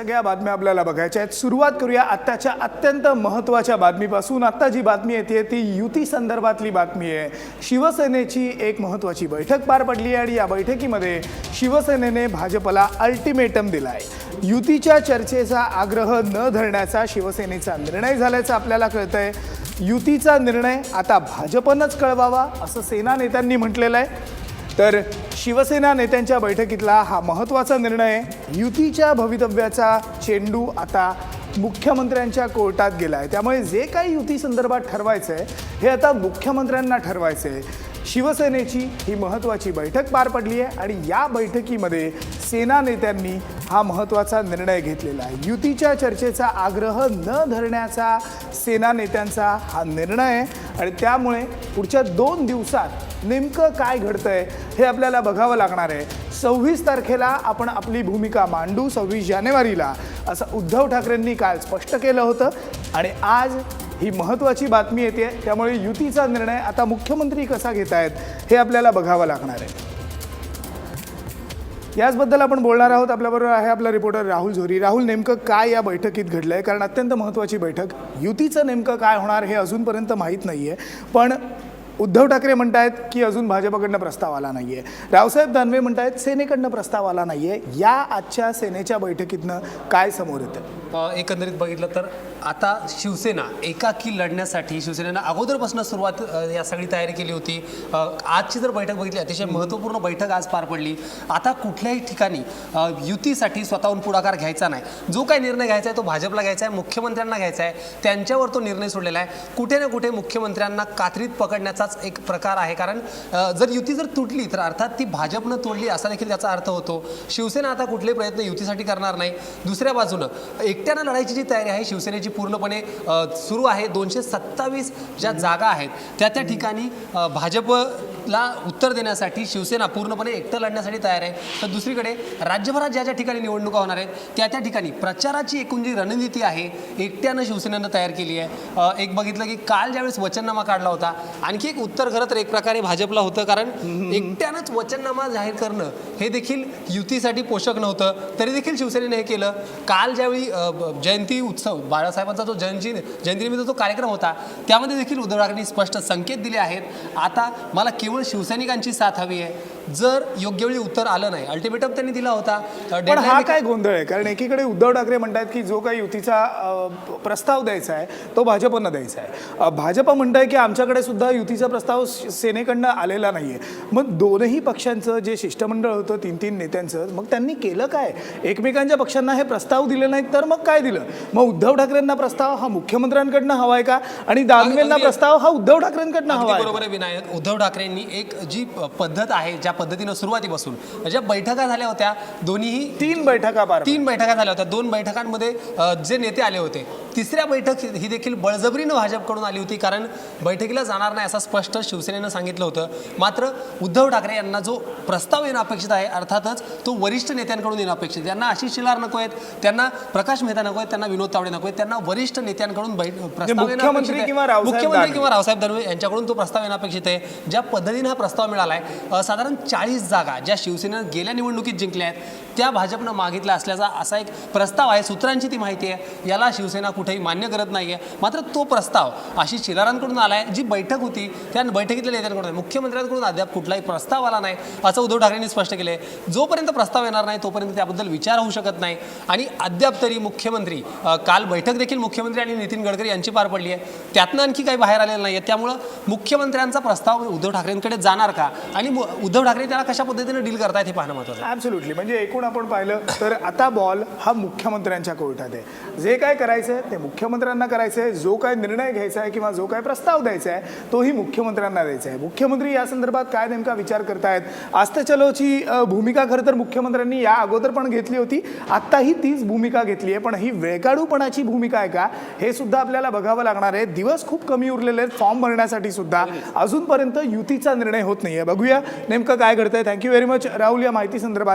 सगळ्या बातम्या आपल्याला बघायच्या आहेत. सुरुवात करूया आत्ताच्या अत्यंत महत्त्वाच्या बातमीपासून. आत्ता जी बातमी येते ती युती संदर्भातली बातमी आहे. शिवसेनेची एक महत्त्वाची बैठक पार पडली आहे आणि या बैठकीमध्ये शिवसेनेने भाजपला अल्टिमेटम दिला आहे युतीच्या चर्चेचा आग्रह न धरण्याचा शिवसेनेचा निर्णय झाल्याचं आपल्याला कळतंय. युतीचा निर्णय आता भाजपनंच कळवावा असं सेना नेत्यांनी म्हटलेलं आहे. तर शिवसेना नेत्यांच्या बैठकीतला हा महत्त्वाचा निर्णय युतीच्या भवितव्याचा चेंडू आता मुख्यमंत्र्यांच्या कोर्टात गेला आहे त्यामुळे जे काही युती संदर्भात ठरवायचं आहे हे आता मुख्यमंत्र्यांना ठरवायचं आहे शिवसेनेची ही महत्त्वाची बैठक पार पडली आहे आणि या बैठकीमध्ये सेना नेत्यांनी हा महत्त्वाचा निर्णय घेतलेला आहे. युतीच्या चर्चेचा आग्रह न धरण्याचा सेना नेत्यांचा हा निर्णय आहे आणि त्यामुळे पुढच्या दोन दिवसात नेमकं काय घडतंय हे आपल्याला बघावं लागणार आहे. सव्वीस तारखेला आपण आपली भूमिका मांडू सव्वीस जानेवारीला असं उद्धव ठाकरेंनी काल स्पष्ट केलं होतं. आणि आज ही महत्त्वाची बातमी येते त्यामुळे युतीचा निर्णय आता मुख्यमंत्री कसा घेत आहेत हे आपल्याला बघावं लागणार आहे. याचबद्दल आपण बोलणार आहोत आपल्याबरोबर आहे आपला रिपोर्टर राहुल झोरी. राहुल नेमकं काय या बैठकीत घडलं आहे कारण अत्यंत महत्त्वाची बैठक. युतीचं नेमकं काय होणार हे अजूनपर्यंत माहीत नाही आहे पण उद्धव ठाकरे म्हणत आहेत की अजून भाजपकडनं प्रस्ताव आला नाही आहे रावसाहेब दानवे म्हणत आहेत सेनेकडनं प्रस्ताव आला नाही आहे या आजच्या सेनेच्या बैठकीतनं काय समोर येतं? एकंदरीत बघितलं तर आता शिवसेना एकाकी लढण्यासाठी शिवसेनेनं अगोदरपासून सुरुवात या सगळी तयारी केली होती. आजची जर बैठक बघितली अतिशय महत्त्वपूर्ण बैठक आज पार पडली. आता कुठल्याही ठिकाणी युतीसाठी स्वतःहून पुढाकार घ्यायचा नाही. जो काही निर्णय घ्यायचा आहे तो भाजपला घ्यायचा आहे मुख्यमंत्र्यांना घ्यायचा आहे. त्यांच्यावर तो निर्णय सोडलेला आहे. कुठे ना कुठे मुख्यमंत्र्यांना कात्रीत पकडण्याचा पकडण्याचाच एक प्रकार आहे. कारण जर युती जर तुटली तर अर्थात ती भाजपनं तोडली असा देखील त्याचा अर्थ होतो. शिवसेना आता कुठले प्रयत्न युतीसाठी करणार नाही. दुसऱ्या बाजूनं एकट्यानं लढायची जी तयारी आहे शिवसेनेची पूर्णपणे सुरू आहे. दोनशे सत्तावीस ज्या जागा आहेत त्या त्या ठिकाणी भाजप भाजपला उत्तर देण्यासाठी शिवसेना पूर्णपणे एकटं लढण्यासाठी तयार आहे. तर दुसरीकडे राज्यभरात ज्या ज्या ठिकाणी निवडणुका होणार आहेत त्या त्या ठिकाणी प्रचाराची एकूण जी रणनीती आहे एकट्यानं शिवसेनेनं तयार केली आहे. एक बघितलं की काल ज्यावेळेस वचननामा काढला होता आणखी एक उत्तर खरं तर एक प्रकारे भाजपला होतं कारण एकट्यानंच वचननामा जाहीर करणं हे देखील युतीसाठी पोषक नव्हतं. तरी देखील शिवसेनेने हे केलं. काल ज्यावेळी जयंती उत्सव बाळासाहेबांचा जो जयंती जयंतीनिमित्त जो कार्यक्रम होता त्यामध्ये देखील उद्धव ठाकरेंनी स्पष्ट संकेत दिले आहेत. आता मला केवळ शिवसैनिकांची साथ हवी आहे. जर योग्य वेळी उत्तर आलं नाही अल्टिमेटम त्यांनी दिला होता पण हा काय गोंधळ आहे? कारण एकीकडे उद्धव ठाकरे म्हणतात की जो काही युतीचा प्रस्ताव द्यायचा आहे तो भाजपनं द्यायचा आहे. भाजप म्हणत आहे की आमच्याकडे सुद्धा युतीचा प्रस्ताव सेनेकडनं आलेला नाही आहे मग दोनही पक्षांचं जे शिष्टमंडळ होतं तीन तीन नेत्यांचं मग त्यांनी केलं काय? एकमेकांच्या पक्षांना हे प्रस्ताव दिले नाहीत तर मग काय दिलं? मग उद्धव ठाकरेंना प्रस्ताव हा मुख्यमंत्र्यांकडनं हवा आहे का? आणि दानवेंना प्रस्ताव हा उद्धव ठाकरेंकडनं हवा आहे बरोबर आहे विनायक. उद्धव ठाकरेंनी एक जी पद्धत आहे ज्या पद्धतीनं सुरुवातीपासून ज्या बैठका झाल्या होत्या दोन्हीही तीन बैठका तीन बैठका झाल्या होत्या. दोन बैठकांमध्ये जे नेते आले होते तिसऱ्या बैठक ही देखील बळजबरीनं भाजपकडून आली होती कारण बैठकीला जाणार नाही असं स्पष्ट शिवसेनेनं सांगितलं होतं मात्र उद्धव ठाकरे यांना जो प्रस्ताव येणं अपेक्षित आहे अर्थातच तो वरिष्ठ नेत्यांकडून येणं अपेक्षित आहे. त्यांना आशिष शेलार नको आहेत त्यांना प्रकाश मेहता नको आहेत त्यांना विनोद तावडे नको आहेत त्यांना वरिष्ठ नेत्यांकडून प्रस्ताव येणं मुख्यमंत्री. किंवा रावसाहेब दानवे. यांच्याकडून तो प्रस्ताव येणं अपेक्षित आहे ज्या पद्धतीने हा प्रस्ताव मिळाला आहे साधारण चाळीस जागा ज्या शिवसेनेनं गेल्या निवडणुकीत जिंकल्या आहेत त्या भाजपनं मागितल्या असल्याचा असा एक प्रस्ताव आहे सूत्रांची ती माहिती आहे याला शिवसेना कुठेही मान्य करत नाही आहे मात्र तो प्रस्ताव अशी शिलारांकडून आला आहे जी बैठक होती त्या बैठकीतल्या नेत्यांकडून मुख्यमंत्र्यांकडून अद्याप कुठलाही प्रस्ताव आला नाही असं उद्धव ठाकरेंनी स्पष्ट केलं आहे जोपर्यंत प्रस्ताव येणार नाही तोपर्यंत त्याबद्दल विचार होऊ शकत नाही. आणि अद्याप तरी मुख्यमंत्री काल बैठक देखील मुख्यमंत्री आणि नितीन गडकरी यांची पार पडली आहे. त्यातनं आणखी काही बाहेर आलेलं नाही आहे त्यामुळं मुख्यमंत्र्यांचा प्रस्ताव उद्धव ठाकरेंकडे जाणार का? आणि मु- उद्धव ठाकरे त्याला कशा पद्धतीने डील करतायत हे पाहणं महत्त्वाचं ॲब्सोल्युटली म्हणजे एकूण आपण पाहिलं तर आता बॉल हा मुख्यमंत्र्यांच्या कोर्टात आहे. जे काय करायचं आहे ते मुख्यमंत्र्यांना करायचं आहे जो काय निर्णय घ्यायचा आहे किंवा जो काय प्रस्ताव द्यायचा आहे तोही मुख्यमंत्र्यांना द्यायचा आहे मुख्यमंत्री या संदर्भात काय नेमका विचार करतायत? आस्ते चलोची भूमिका खरं तर मुख्यमंत्र्यांनी या अगोदर पण घेतली होती. आत्ताही तीच भूमिका घेतली आहे पण ही वेळकाढूपणाची भूमिका आहे का? हे सुद्धा आपल्याला बघावं लागणार आहे. दिवस खूप कमी उरलेले आहेत फॉर्म भरण्यासाठी सुद्धा. अजूनपर्यंत युतीचा निर्णय होत नाही आहे बघूया नेमकं काय घडतंय. थँक्यू व्हेरी मच राहुल या माहिती संदर्भात